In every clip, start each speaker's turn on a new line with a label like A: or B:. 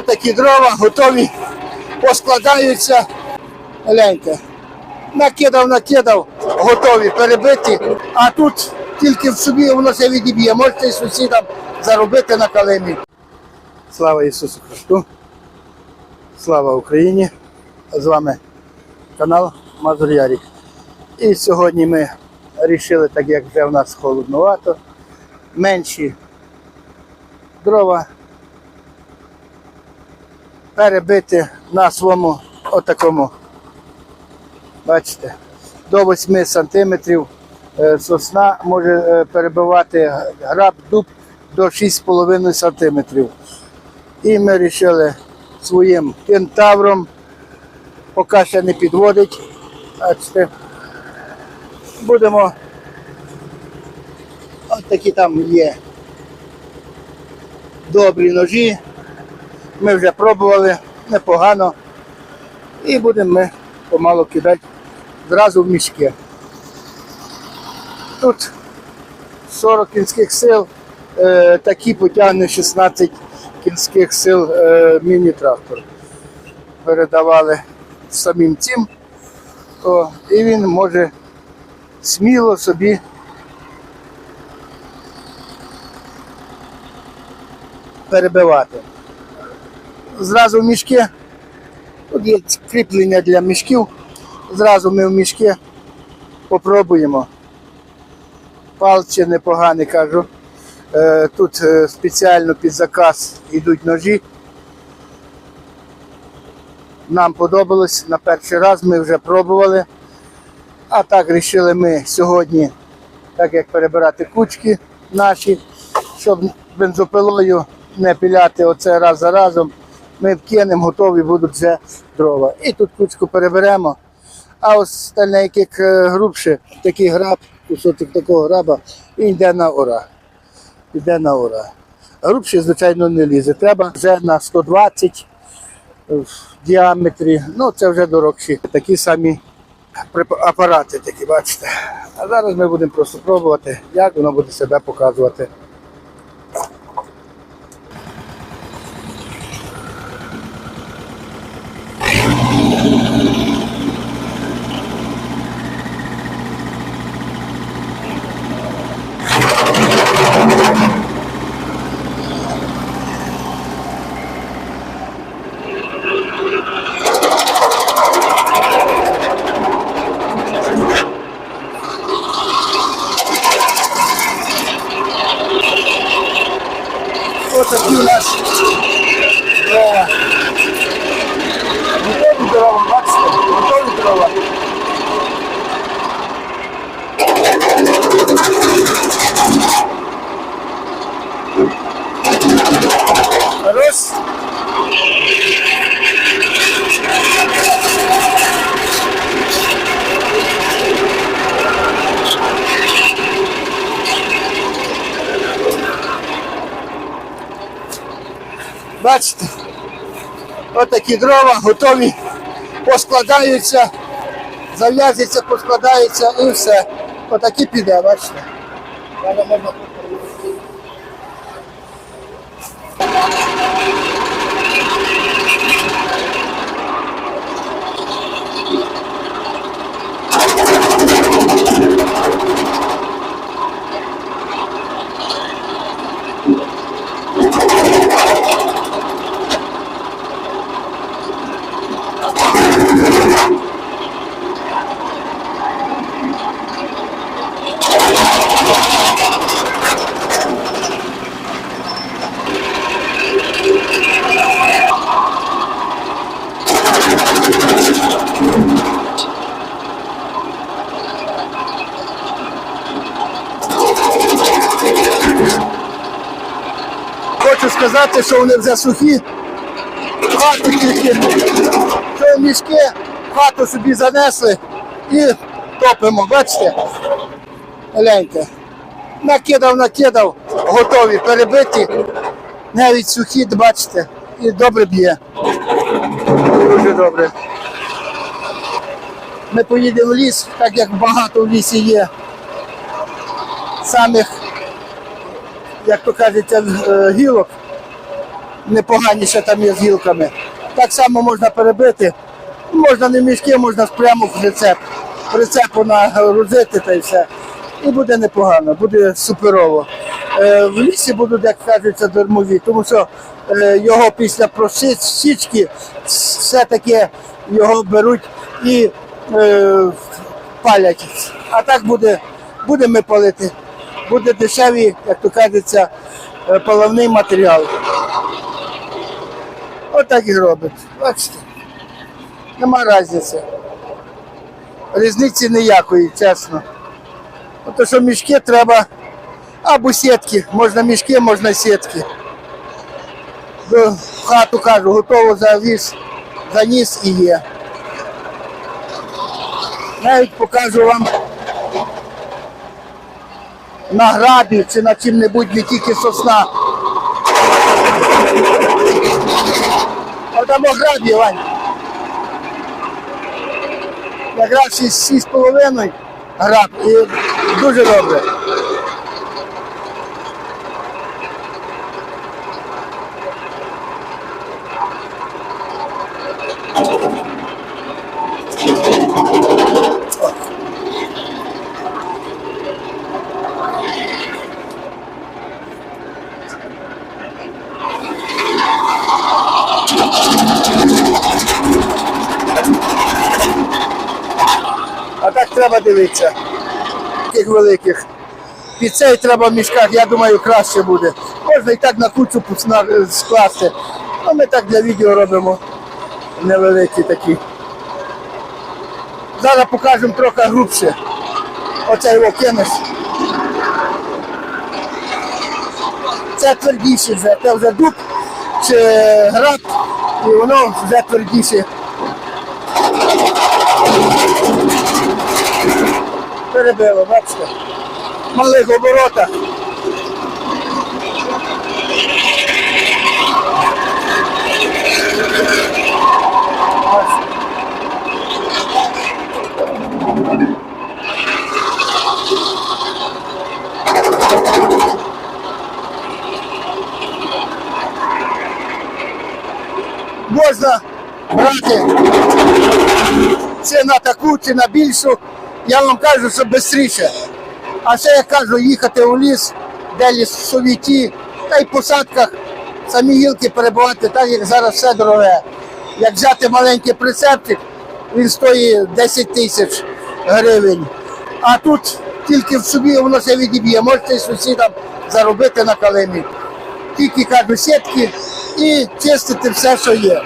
A: Отакі дрова готові, поскладаються. Гляньте. Накидав, накидав, готові перебиті. А тут тільки в собі воно все відіб'є. Можете і сусідам заробити на калимі. Слава Ісусу Христу! Слава Україні! З вами канал Мазур Ярік. І сьогодні ми вирішили, так як вже в нас холодновато, менші дрова перебити на своєму отакому, бачите, до 8 сантиметрів е, сосна може е, перебивати граб дуб до 6,5 сантиметрів. І ми вирішили своїм кентавром, поки ще не підводить, бачите, будемо от такі там є добрі ножі. Ми вже пробували непогано. І будемо ми помалу кидати зразу в мішки. Тут 40 кінських сил, е, такі потягне 16 кінських сил е, міні-трактор. Передавали самим цим, то, і він може сміло собі перебивати. Зразу в мішки. Тут є кріплення для мішків. Зразу ми в мішки попробуємо. Палче непоганий, кажу. Е, Тут е, спеціально під заказ йдуть ножі. Нам подобалось на перший раз, ми вже пробували. А так вирішили ми сьогодні, так як перебирати кучки наші, щоб бензопилою не піляти оце раз за разом. Ми вкинемо, готові будуть вже дрова. І тут кучку переберемо. А остальне, як е, грубше, такий граб, кусочок такого граба, і йде на ура. Йде на ура. Грубше, звичайно, не лізе. Треба вже на 120 в діаметрі. Ну, це вже дорогші. Такі самі апарати, такі, бачите. А зараз ми будемо просто пробувати, як воно буде себе показувати. Ось такі у нас е, готові дрова, бачите, готові дрова. Раз. Бачите, отакі дрова готові, поскладаються, зав'язуються, поскладаються і все. Отакі піде, бачите. Сказати, що вони вже сухі. Хату тільки, що мішки, хату собі занесли і топимо, бачите? Гляньте. Накидав, накидав, готові перебиті. Навіть сухі, бачите, і добре б'є. Дуже добре. Ми поїдемо в ліс, так як багато в лісі є. Самих, як то кажеться, е, гілок. Непогані ще там є з гілками. Так само можна перебити. Можна не мішки, можна прямо в прицеп. Прицепу нагрузити та й все. І буде непогано, буде суперово. Е, в лісі будуть, як кажуться, дармові, тому що е, його після просічки все-таки його беруть і е, палять. А так буде, будемо палити. Буде дешевий, як то кажеться, е, паливний матеріал. Отак і робить. Бачите. Нема різниці. Різниці ніякої, чесно. Ото що мішки треба або сітки. Можна мішки, можна сітки. До хату кажу, готово завіз, заніс і є. Навіть покажу вам на грабі чи на чим-небудь, не тільки сосна. Там грабі, Вань. Награв 6,5 граб і дуже добре. Треба дивитися. Таких великих. Під цей треба в мішках, я думаю, краще буде. Можна і так на кучу скласти. А ми так для відео робимо невеликі такі. Зараз покажемо трохи грубше. Оце його кинеш. Це твердіше вже, це вже дуб чи град, і воно вже твердіше. Перебило, бачите? В малих оборотах. Можна брати чи на таку, чи на більшу. Я вам кажу, що швидше. А ще я кажу, їхати у ліс, де лісові ті, та й в посадках самі гілки перебувати, так як зараз все дороге. Як взяти маленький прицепчик, він стоїть 10 тисяч гривень. А тут тільки в собі воно все відіб'є. Можете сусідам заробити на калимі. Тільки кажу, сітки і чистити все, що є.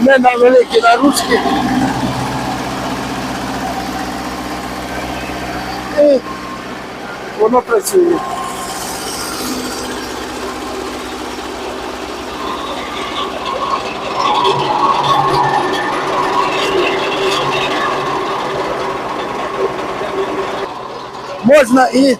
A: Не на великі наручки. І воно працює. Можна і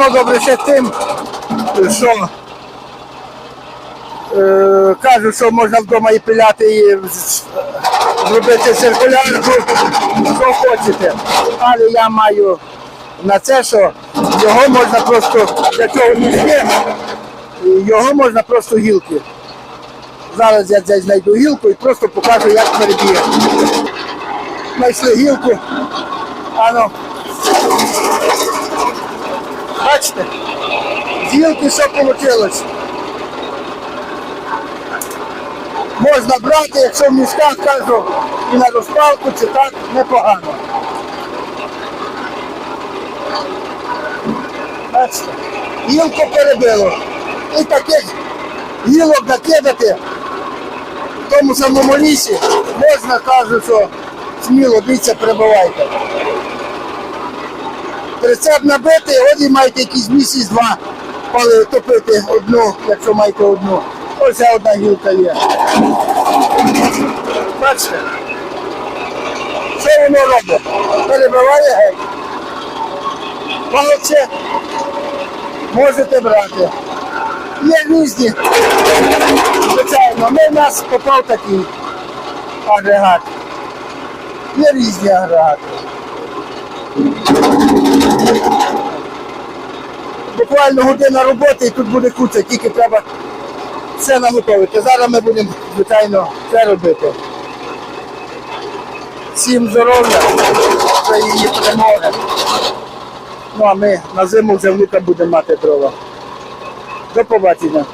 A: Воно добре ще тим, що е, кажуть, що можна вдома і пиляти, і зробити циркулярку, що хочете. Але я маю на це, що його можна просто для цього мішки, його можна просто гілки. Зараз я десь знайду гілку і просто покажу, як перебіє. Знайшли гілку. Ано. Бачите? З гілки що вийшло? Можна брати, якщо в мішках кажу, і на розпалку, чи так непогано. Бачите? Гілку перебило. І таких гілок накидати в тому самому лісі, можна кажу, що сміло дивіться, прибивайте. Прицеп набитий, от і маєте якийсь місяць-два пали топити одну, якщо маєте одну. Ось одна гілка є. Бачите? Що воно робить? Перебиває геть. Молодце. Можете брати. Є різні. Звичайно, ми в нас попав такий агрегат. Є різні агрегати. Буквально година роботи і тут буде куча, тільки треба все наготовити. Зараз ми будемо, звичайно, це робити. Всім здоров'я, це її перемоги. Ну а ми на зиму вже внука будемо мати дрова. До побачення.